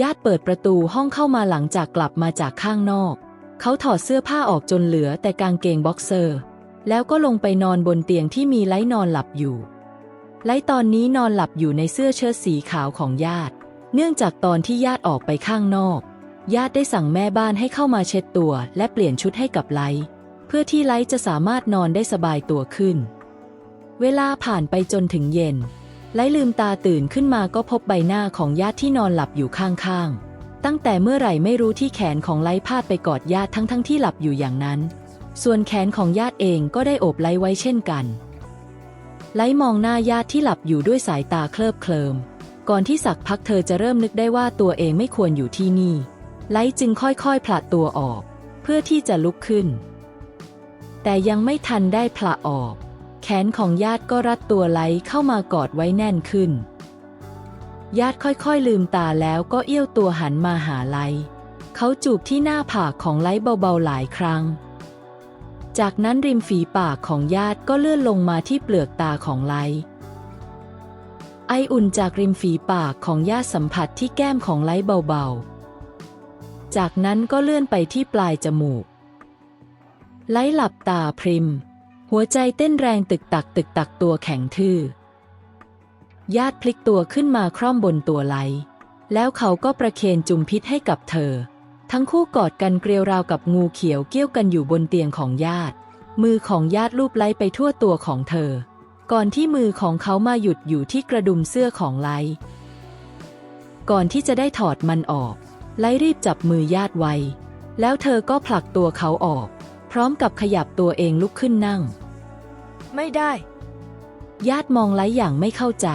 ญาติเปิดประตูห้องเข้ามาหลังจากกลับมาจากข้างนอก เขาถอดเสื้อผ้าออกจนเหลือแต่กางเกงบ็อกเซอร์ แล้วก็ลงไปนอนบนเตียงที่มีไล้นอนหลับอยู่ ไล้ตอนนี้นอนหลับอยู่ในเสื้อเชิ้ตสีขาวของญาติ เนื่องจากตอนที่ญาติออกไปข้างนอก ญาติได้สั่งแม่บ้านให้เข้ามาเช็ดตัว และเปลี่ยนชุดให้กับไล้เพื่อที่ไล้จะสามารถนอนได้สบายตัวขึ้น เวลาผ่านไปจนถึงเย็น ไล้ลืมตาตื่นขึ้นมาก็พบใบหน้าของญาติที่นอนหลับอยู่ข้างๆ ตั้งแต่เมื่อไหร่ไม่รู้ที่แขนของไล้พาดไปกอดญาติทั้งๆที่หลับอยู่อย่างนั้น ส่วนแขนของญาติเองก็ได้โอบไล้ไว้เช่นกัน ไล้มองหน้าญาติที่หลับอยู่ด้วยสายตาเคลิบเคลิม ก่อนที่สักพักเธอจะเริ่มนึกได้ว่าตัวเองไม่ควรอยู่ที่นี่ ไล้จึงค่อยๆผละตัวออก เพื่อที่จะลุกขึ้น แต่ยังไม่ทันได้ผละออก แขนของญาติก็รัดตัวไล้เข้ามากอดไว้แน่นขึ้น ญาติค่อยๆลืมตาแล้วก็เอี้ยวตัวหันมาหาไล้เขาจูบที่หน้าผากของไล้เบาๆหลายครั้ง จากนั้นริมฝีปากของญาติก็เลื่อนลงมาที่เปลือกตาของไล้ไออุ่นจากริมฝีปากของญาติสัมผัสที่แก้มของไล้เบาๆ จากนั้นก็เลื่อนไปที่ปลายจมูก ไล้หลับตาพริม หัวใจเต้นแรงตึกตักตึกตักตัวแข็งทื่อ ญาติพลิกตัวขึ้นมาคร่อมบนตัวไลแล้วเขาก็ประเคนจุมพิษให้กับเธอ ทั้งคู่กอดกันเกลียวราวกับงูเขียวเกี้ยวกันอยู่บนเตียงของญาติ มือของญาติลูบไล้ไปทั่วตัวของเธอ ก่อนที่มือของเขามาหยุดอยู่ที่กระดุมเสื้อของไลก่อนที่จะได้ถอดมันออก ไลรีบจับมือญาติไว้ แล้วเธอก็ผลักตัวเขาออก พร้อมกับขยับตัวเองลุกขึ้นนั่ง ไม่ได้ ญาติมองไล้อย่างไม่เข้าใจ